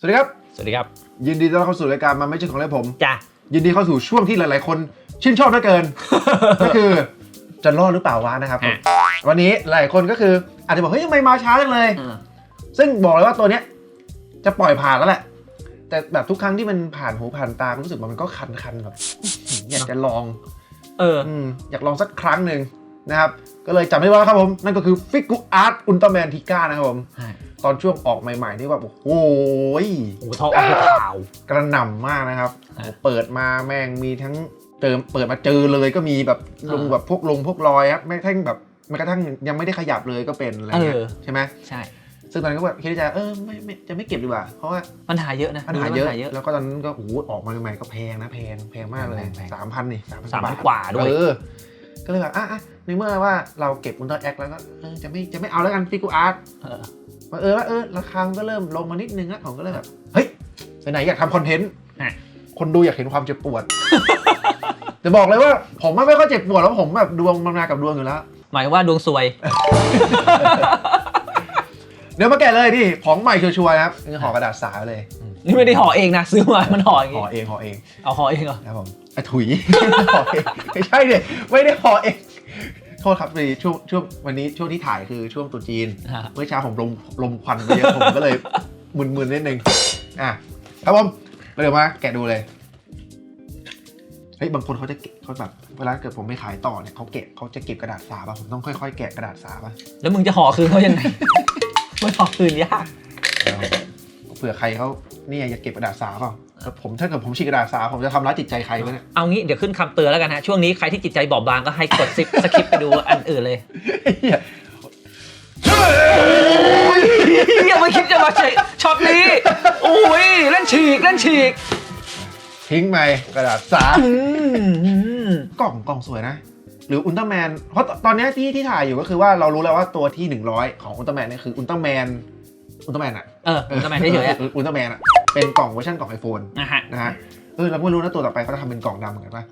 สวัสดีครับ สวัสดีครับ ยินดีต้อนรับเข้าสู่รายการมันไม่ใช่ของเล่นผม จ้ายินดีเข้าสู่ช่วงที่หลาย ๆ คน ชื่นชอบเหลือเกิน ก็คือจะรอดหรือเปล่าวะนะครับผมวันนี้หลายคนก็คืออาจจะบอกเฮ้ยทำไมมาช้าจังเลย ซึ่งบอกเลยว่าตัวเนี้ยจะปล่อยผ่านแล้วแหละ แต่แบบทุกครั้งที่มันผ่านหูผ่านตารู้สึกว่ามันก็คันๆแบบอยากจะลองเอออืมอยากลองสักครั้งหนึ่งนะครับ ก็เลยจำได้ว่าครับผม นั่นก็คือฟิกูอาร์ตอุลตร้าแมนทิก้านะครับผมใช่ ตอนช่วงออกใหม่ๆนี่แบบโอ้โหโอ้ทองออกข่าวกระหน่ำมากนะครับอะเปิดมาแม่งมีทั้งเจอเปิดมาเจอเลยก็มีแบบลงอ่าแบบพวกลงพวกรอยครับแม้กระทั่งแบบแม้กระทั่งยังไม่ได้ขยับเลยก็เป็นอะไรเงี้ยเออใช่ไหมใช่ซึ่งตอนนั้นก็แบบคิดในใจเออไม่ไม่จะไม่เก็บดีกว่า เพราะว่าปัญหาเยอะนะปัญหาเยอะปัญหาเยอะ แล้วก็ตอนนั้นก็โอ้โหออกมาใหม่ๆก็แพงนะแพงแพงมากเลยแพงแพงสามพันนี่สามพันสามพันบทกว่าด้วยเออก็เลยแบบอะอะในเมื่อว่าเราเก็บอุลตร้าแอคแล้วก็เออจะไม่จะไม่เอาแล้วกันฟิกูอาร์ต เออมาเออว่าเออราคามันก็เริ่มลงมานิดนึงแล้วผมก็เลยแบบเฮ้ยไหนๆอยากทำคอนเทนต์อะคนดูอยากเห็นความเจ็บปวดจะบอกเลยว่าผมไม่ค่อยเจ็บปวดแล้วผมแบบดวงมันมากับดวงอยู่แล้ว หมายว่าดวงซวย เดี๋ยวมาแกะเลยนี่ของใหม่ชัวร์ๆนะครับนี่ห่อกระดาษสาเลย นี่ไม่ได้ห่อเองนะซื้อมามันห่ออย่างห่งี้อเองห่อเองเอาห่อเองเหรอนะครับผมอะถุยห่อเองไม่ใช่เลยไม่ได้ห่อเอง โทษครับพอดีช่วงช่วงวันนี้ช่วงที่ถ่ายคือช่วงตรุษจีนฮะเมื่อเช้าผมลมลมควันไปเยอะผมก็เลยมึนๆนิดนึงอะครับผมเดี๋ยวมาแกะดูเลยเฮ้ยบางคนเขาจะเก็บเขาแบบเวลาเกิดผมไม่ขายต่อเนี่ยเขาเก็บเขาจะเก็บกระดาษสาป่ะผมต้องค่อยๆ แกะกระดาษสาป่ะแล้วมึงจะห่อคืนเขายังไงมันห่อคืนยากเผื่อใครเขาเนี่ยอยากเก็บกระดาษสาเปล่าแต่ ผมถ้าเกิดผมฉีกกระดาษสาผมจะทำร้ายจิตใจใครไหมเนี่ยเอางี้เดี๋ยวขึ้นคำเตือนแล้วกันฮะช่วงนี้ใครที่จิตใจบอบบางก็ให้กดซิปสคิปไปดูอันอื่นเลยเหี้ยอย่ามาคิดจะมาใช้ช็อตนี้โอ้ยเล่นฉีกเล่นฉีกทิ้งไปกระดาษสาอืมกล่องกล่องสวยนะ หรืออุลตร้าแมนเพราะตอนเนี้ยที่ที่ถ่ายอยู่ก็คือว่าเรารู้แล้วว่าตัวที่ 100 ของอุลตร้าแมนเนี่ยคืออุลตร้าแมนอุลตร้าแมนอะ เออทำไมได้เฉยๆอะอออุลตร้าแมนอะ เป็นกล่องเวอร์ชันกล่องไอโฟนนะฮะนะฮะเออเราไม่รู้นะตัวต่อไปเขาจะทำเป็นกล่องดำเหมือนกันปะ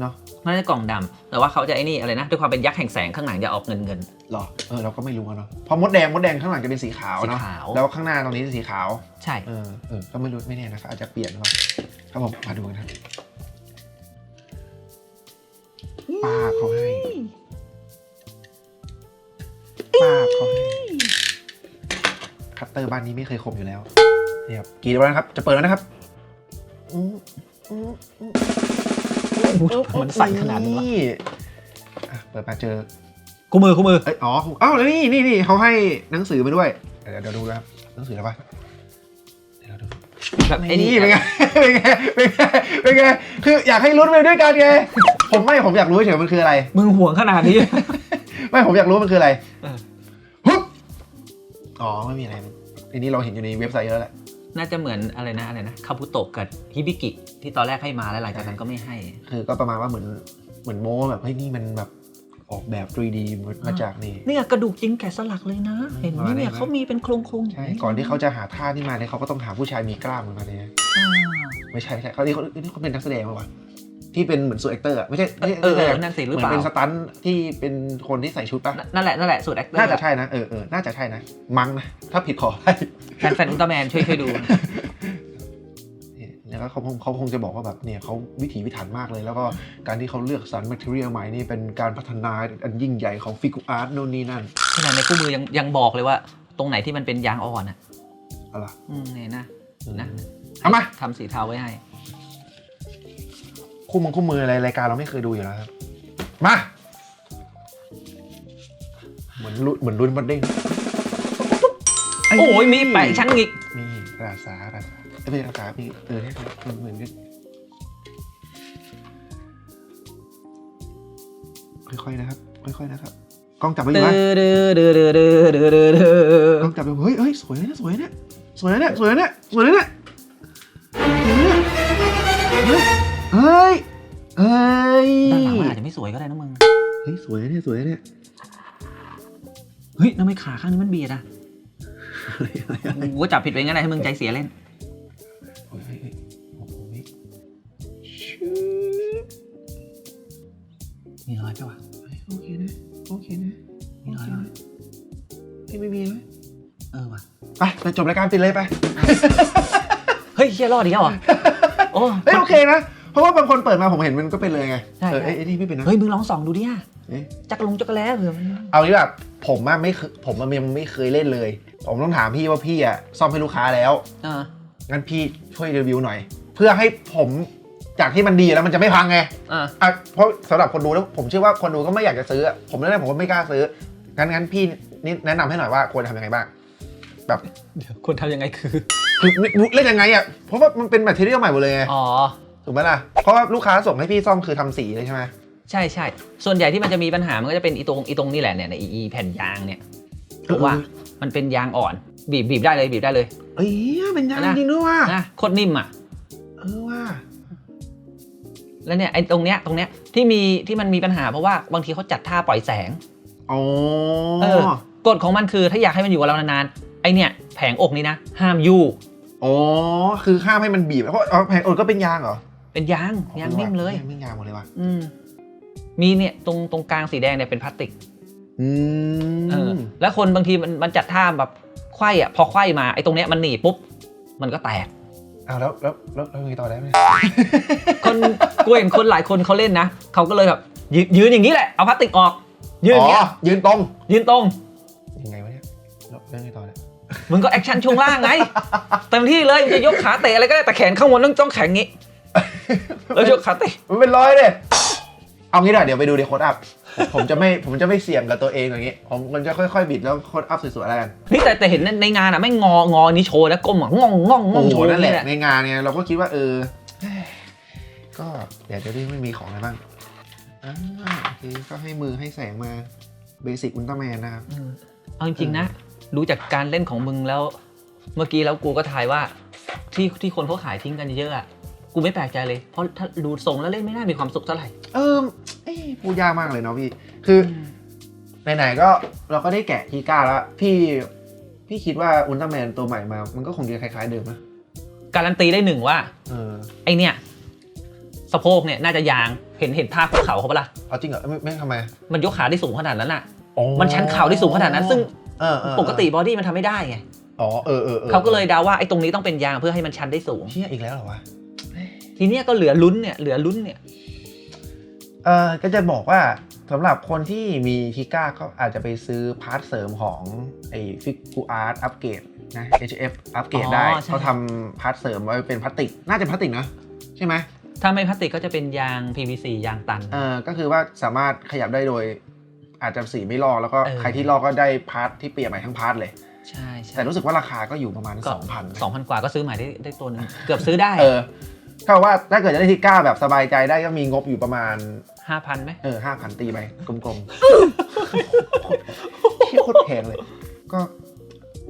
เนาะไม่ได้กล่องดำแต่ว่าเขาจะไอ้นี่อะไรนะด้วยความเป็นยักษ์แห่งแสงข้างหลังจะออกเงินเงิน หรอเออเราก็ไม่รู้อะเนาะเพราะมดแดงมดแดงข้างหลังจะเป็นสีขาวเนาะสีขาว แล้วข้างหน้าตรงนี้สีขาวใช่ เออเออก็ไม่รู้ไม่แน่นะครับอาจจะเปลี่ยนหรือเปล่าครับผมมาดูกันครับป้าบเขาให้ป้าบเขาให้คัตเตอร์บ้านนี้ไม่เคยคมอยู่แล้ว นี่ครับกี่วันนะครับ จะเปิดแล้วนะครับอืมอืมอืมมันใส่ขนาดนั้นวะอะเปิดมาเจอ คู่มือคู่มือ เอ้ยอ๋ออ้าวแล้วนี่นี่นี่เขาให้หนังสือมาด้วย เดี๋ยวเดี๋ยวดูนะครับหนังสืออะไรวะเดี๋ยวเราดูแบบไอ้นี่นี่เป็นไงเป็นไงเป็นไงเป็นไงคืออยากให้ลุ้นไปด้วยกันไงผมไม่ผมอยากรู้เฉยๆมันคืออะไร มึงห่วงขนาดนี้ ไม่ผมอยากรู้มันคืออะไรเออฮึบอ๋อไม่มีอะไรอันนี้เราเห็นอยู่ในเว็บไซต์แล้วแหละ น่าจะเหมือนอะไรนะอะไรนะคาบุโตะกับฮิบิกิที่ตอนแรกให้มาแล้วหลังจากนั้นก็ไม่ให้คือก็ประมาณว่าเหมือนเหมือนโม้แบบเฮ้ยนี่มันแบบออกแบบ 3D มาจากนี่เนี่ยกระดูกจริงแกะสลักเลยนะ เห็นไหมประมาณนี้เนี่ยไหมเขามีเป็นโครงโครงใช่ก่อนที่เขาจะหาท่านี่มาเนี่ยเขาก็ต้องหาผู้ชายมีกล้ามมาเนี่ยไม่ใช่ไม่ใช่เขาที่เขาที่เขาเป็นนักแสดงมาวะ ที่เป็นเหมือนสูตแอคเตอร์อะไม่ใช่ไม่ใช่เออเอไม่อใช่นั่นสิหเหรือมือเปนล่าเป็นสตันท์ที่เป็นคนที่ใส่ชุดปะนั่นแหละนั่นแหละสูตรแอคเตอร์น่าจะใช่นะเออเออน่าจะใช่นะ มั้งนะ ถ้าผิดขอให้แฟนแฟนอุลตร้าแมนช่วยช่วยดูแล้วก็เขาคงเขาคงจะบอกว่าแบบเนี่ยเขาวิถีพิถันมากเลย แล้วก็การที่เขาเลือกสรร material ใหม่นี่เป็นการพัฒนาอันยิ่งใหญ่ของฟิกูอาร์ตโน่นนี่นั่นขนาดในคู่มือยังยังบอกเลยว่า ตรงไหนที่มันเป็นยางอ่อนอะอะไรอืมเนี่ยนะนะเอามา ทำสีเทาไว้ให้ คู่มือคู่มืออะไรรายการเราไม่เคยดูอยู่แล้วครับ มา เหมือนลุ้นเหมือนลุ้นบัดเด้งโอ้ยมีแปะชั้นอีกนี่กระดาษสากระดาษสาเอ้ยไม่ใช่กระดาษสาพี่เออเนี่ยมันเหมือนกันค่อยๆนะครับ ค่อยๆนะครับกล้องจับไว้อเดืยู่อไหมเดือเดือเดือเดือเดือเดือเดือต้องจับดูเฮ้ยเฮ้ยสวยนะเนี่ยสวยนะเนี่ยสวยนะเนี่ยสวยนะเนี่ยสวยนะเนี่ยเฮ้ย เฮ้ยเฮ้ยด้านหลังมันอาจจะไม่สวยก็ได้นะมึง เฮ้ยสวยนะเนี่ยสวยนะเนี่ยเฮ้ยทำไมขาข้างนี้มันเบียดอะเฮ้ยเฮ้ยเฮ้ยกูก็จับผิดไปงั้นแหละให้มึงใจเสียเล่นเฮ้ยเฮ้ยโอ้โหเฮ้ยชืบมีรอยปะวะ เฮ้ยโอเคนะโอเคนะมีรอยปะที่ไม่มีนะเออว่ะ ไปไปจบรายการปิดเลยไป เฮ้ยเฮียรอดอีกแล้วเหรอโอ้ เฮ้ยโอเคนะ เพราะว่าบางคนเปิดมาผมเห็นมันก็เป็นเลยไงใช่ เออใช่เอ้ยไอ้นี่ไม่เป็นนะเฮ้ยมึงลองส่องดูดิอะเอ๊ะจักรลงจักรแล้เผื่อมันเอางี้แบบผมอะไม่เคยผมอะยังไม่เคยเล่นเลย ผมต้องถามพี่ว่าพี่อะซ่อมให้ลูกค้าแล้ว อ่างั้นพี่ช่วยรีวิวหน่อย เพื่อให้ผมจากที่มันดีแล้วมันจะไม่พังไงอ่าอะเพราะสำหรับคนดูแล้วผมเชื่อว่าคนดูก็ไม่อยากจะซื้ออะผมแรกๆผมก็ไม่กล้าซื้องั้นงั้นพี่นี่แนะนำให้หน่อยว่าควรทำยังไงบ้าง แบบเดี๋ยวควรทำยังไงคือ คือเล่นยังไงอะเพราะว่ามันเป็นแมทเทียลใหม่หมดเลยไง อ๋อ ถูกไหมล่ะ เพราะว่าลูกค้าส่งให้พี่ซ่อมคือทำสีเลยใช่ไหมใช่ใช่ ส่วนใหญ่ที่มันจะมีปัญหา มันก็จะเป็นอีตรงอีตรงนี่แหละเนี่ยในอีอีแผ่นยางเนี่ยเพราะว่ามันเป็นยางอ่อน บีบบีบได้เลยบีบได้เลย เอ้ยเป็นยังนะจริงด้วยว่ะนะโคตรนิ่มอะ เออว่ะแล้วเนี่ยไอ้ตรงเนี้ยตรงเนี้ยที่มีที่มันมีปัญหาเพราะว่าบางทีเขาจัดท่าปล่อยแสง อ๋อเออกฎของมันคือถ้าอยากให้มันอยู่กับเรานานๆไอเนี่ยแผงอกนี้นะ ห้ามยู่ อ๋อคือห้ามให้มันบีบเพราะอ๋อแผงโอดก็เป็นยางเหรอ เป็นยางยางนิ่มเลยไม่ยางหมดเลยว่ะอืมมีเนี่ยตรงตรงกลางสีแดงเนี่ยเป็นพลาสติกอืเออมแล้วคนบางทีมันมันจัดท่าแบบไขว้อะพอไขว้มาไอ้ตรงเนี้ยมันหนีบปุ๊บ มันก็แตกอ้าวแล้วแล้วแล้วแล้วยังไงต่อได้ไหมคนกูเห็นคนหลายคนเขาเล่นนะเขาก็เลยแบบยืนยืนอย่างนี้แหละเอาพลาสติกออก ยืนอย่างเงี้ยยืนตรง ยืนตรงยังไงวะเนี่ยแล้วแล้วยังไงต่อเนี่ยมึงก็แอคชั่นช่วงล่างไงเต็มที่เลยมึงจะยกขาเตะอะไรก็ได้แต่แขนข้างบนต้องต้องแข็งงี้ แล้วยกขาเตะมันเป็นรอยเลยเอางี้หน่อยเดี๋ยวไปดูในโค้ดอัพ ผมผมจะไม่ผมจะไม่เสี่ยงกับตัวเองอย่างงี้ ผมมันจะค่อยๆบิดแล้วโค้ดอัพสวยๆแล้วกันนี่แต่แต่เห็นในในงานอะไม่งองอนี้โชว์แล้วก้มอะง่องง่องง่โอ้องโหโชว์นั่นแหละนี่ในงานเนี่ยเราก็คิดว่าเออเอ้ยก็เดี๋ยวเดี๋ยวพี่ไม่มีของอะไรบ้างอ่าโอเคก็ให้มือให้แสงมาเบสิกอุลตร้าแมนนะครับ อืมเอาจริงๆนะ รู้จากการเล่นของมึงแล้ว เมื่อกี้แล้วกูก็ทายว่าที่ที่คนเขาขายทิ้งกันเยอะอะ กูไม่แปลกใจเลย เพราะถ้าดูทรงแล้วเล่นไม่น่ามีความสุขเท่าไหร่ เออเอ้ยพูดยากมากเลยเนาะพี่ คือไหนๆก็เราก็ได้แกะกีก้าแล้ว พี่พี่คิดว่าอุลตร้าแมนตัวใหม่มา มันก็คงจะคล้ายๆเดิมนะการันตีได้หนึ่งว่า เออไอเนี่ยสะโพกเนี่ยน่าจะยางเห็นเห็นท่าคุกเข่าเขาปะล่ะเอาจริงเหรอไม่ไม่ทำไมมันยกขาได้สูงขนาดนั้นอะอ๋อมันชันเข่าได้สูงขนาดนั้น ซึ่งเออเออปกติบอดี้มันทำไม่ได้ไงอ๋อเออเออออเขาก็เลยเดาว่าไอ้ตรงนี้ต้องเป็นยางเพื่อให้มันชันได้สูงเชี่ยอีกแล้วเหรอวะ ทีเนี้ยก็เหลือลุ้นเนี่ยเหลือลุ้นเนี่ยเออก็จะบอกว่าสำหรับคนที่มีทิก้าก็อาจจะไปซื้อพาร์ทเสริมของไอ้ฟิกกูอาร์ตอัปเกรดนะ HF อัปเกรดอ๋อได้ใช่ เขาทำพาร์ทเสริมไว้เป็นพลาสติก น่าจะพลาสติกนะใช่ไหมถ้าไม่พลาสติกก็จะเป็นยาง PVC ยางตัน เออก็คือว่าสามารถขยับได้โดย อาจจะสีไม่ลอกแล้วก็เออ ใครที่ลอกก็ได้พาร์ทที่เปลี่ยนใหม่ทั้งพาร์ทเลย ใช่ใช่แต่รู้สึกว่าราคาก็อยู่ประมาณก็สองพันสองพันกว่าก็ซื้อใหม่ได้ได้ตัวหนึงเกือบซื้อได้ เออ ก็ว่าถ้าเกิดจะได้ทิก้าแบบสบายใจได้ก็มีงบอยู่ประมาณ ห้าพันไหมเออห้าพันตีไปกลมๆที่โคตรแพงเลย ก็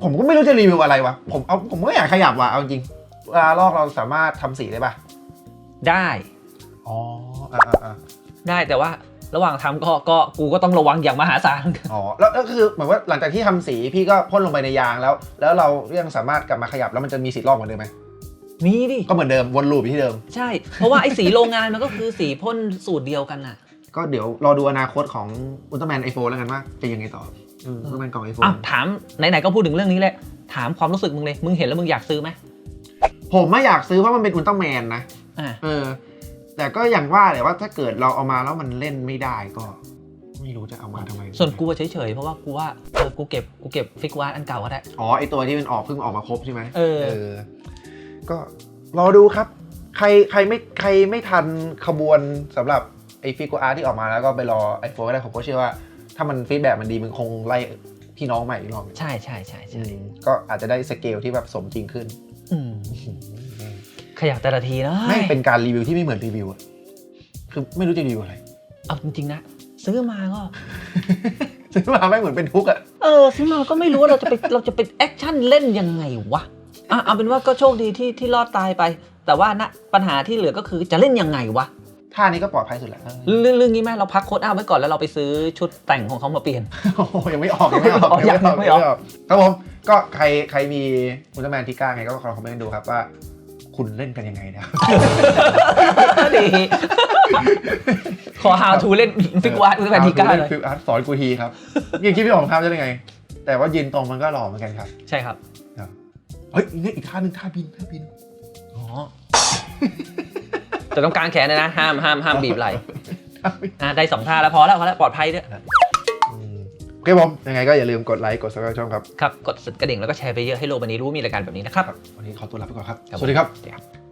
ผมก็ไม่รู้จะรีวิวอะไรวะ ผมเอาผมก็อยากขยับว่ะเอาจริงเวลาลอกเราสามารถทำสีได้ปะได้ อ๋ออ่าอ่าอ่าได้แต่ว่าระหว่างทำก็ก็กูก็ต้องระวังอย่างมหาศาล อ๋อ แล้วแล้วคือเหมือนว่าหลังจากที่ทำสีพี่ก็พ่นลงไปในยางแล้ว แล้วเรายังสามารถกลับมาขยับแล้วมันจะมีสีลอกเหมือนเดิมไหม มีดิ ก็เหมือนเดิมวนลูปอยู่ที่เดิม ใช่ เพราะว่าไอ้สีโรงงานมันก็คือสีพ่นสูตรเดียวกันน่ะ ก็เดี๋ยวรอดูอนาคตของอุลตร้าแมนไอโฟนแล้วกันว่าจะยังไงต่ออืมอุลตร้าแมนกล่องไอโฟนอ้าวถามไหนๆก็พูดถึงเรื่องนี้แหละ ถามความรู้สึกมึงเลย มึงเห็นแล้วมึงอยากซื้อไหมผมไม่อยากซื้อเพราะมันเป็นอุลตร้าแมนนะ อ่า เออ แต่ก็อย่างว่าแหละว่าถ้าเกิดเราเอามาแล้วมันเล่นไม่ได้ก็ ไม่รู้จะเอามาทำไมส่วนกูอะเฉยๆ เพราะว่ากูว่าเออกูเก็บกูเก็บฟิกวาร์ดอันเก่าก็ได้ อ๋อไอตัวที่มันออกเพิ่งออกมาครบใช่ไหมเออ ก็รอดูครับ ใครใครไม่ใครไม่ทันขบวนสำหรับไอฟิกอาร์ที่ออกมาแล้วก็ไปรอไอโฟนก็ได้ผมก็เชื่อว่า ถ้ามันฟีดแบ็มันดีมันคงไล่พี่น้องใหม่อีกรอบหนึ่งใช่ใช่ใช่อืใช่มก็อาจจะได้สเกลที่แบบสมจริงขึ้น อืมขยับแต่ละทีนะไม่งเป็นการรีวิวที่ไม่เหมือนรีวิวอะคือไม่รู้จะรีวิวอะไร เอาจริงๆนะ ซื้อมาก็ ซื้อมาไม่งเหมือนเป็นทุกข์อะเออซื้อมาก็ไม่รู้ว่าเราจะไปเราจะไปแอคชั่นเล่นยังไงวะ อะเอาเป็นว่าก็โชคดีที่ที่รอดตายไป แต่ว่าณปัญหาที่เหลือก็คือจะเล่นยังไงวะท่านี้ก็ปลอดภัยสุดแล้วเรื่องเรื่องนี้ไหมเราพักโค้ดอ้าวไว้ก่อนแล้วเราไปซื้อชุดแต่งของเขามาเปลี่ยนโอ้โหยังไม่ออกยังไม่ออกยังไม่ออกครับผมก็ใครใครมีอุลตร้าแมนที่กล้าไงก็ขอคอมเมนต์ดูครับว่า คุณเล่นกันยังไงนะดีขอ how to เล่นฟิกวาร์ดอุลตร้าแมนทีก้าหน่อยฟิกอาร์ตสอนกูทีครับยังคิดไม่ออกทำได้ยังไง แต่ว่ายืนตรงมันก็หล่อเหมือนกันครับ ใช่ครับ เฮ้ยนี่อีกท่าหนึงท่าบินท่าบินจะต้องกางแขนเลยนะ ห้ามห้ามห้ามบีบไหล่อะได้สองท่าแล้วพอแล้วพอแล้วปลอดภัยด้วยอืมโอเคผมยังไงก็อย่าลืมกดไลค์กด subscribe ช่องครับ ครับ กดกระดิ่งแล้วก็แชร์ไปเยอะให้โลกใบนี้รู้ว่ามีรายการแบบนี้นะครับ วันนี้ขอตัวลาไปก่อนครับครับสวัสดีครับครับ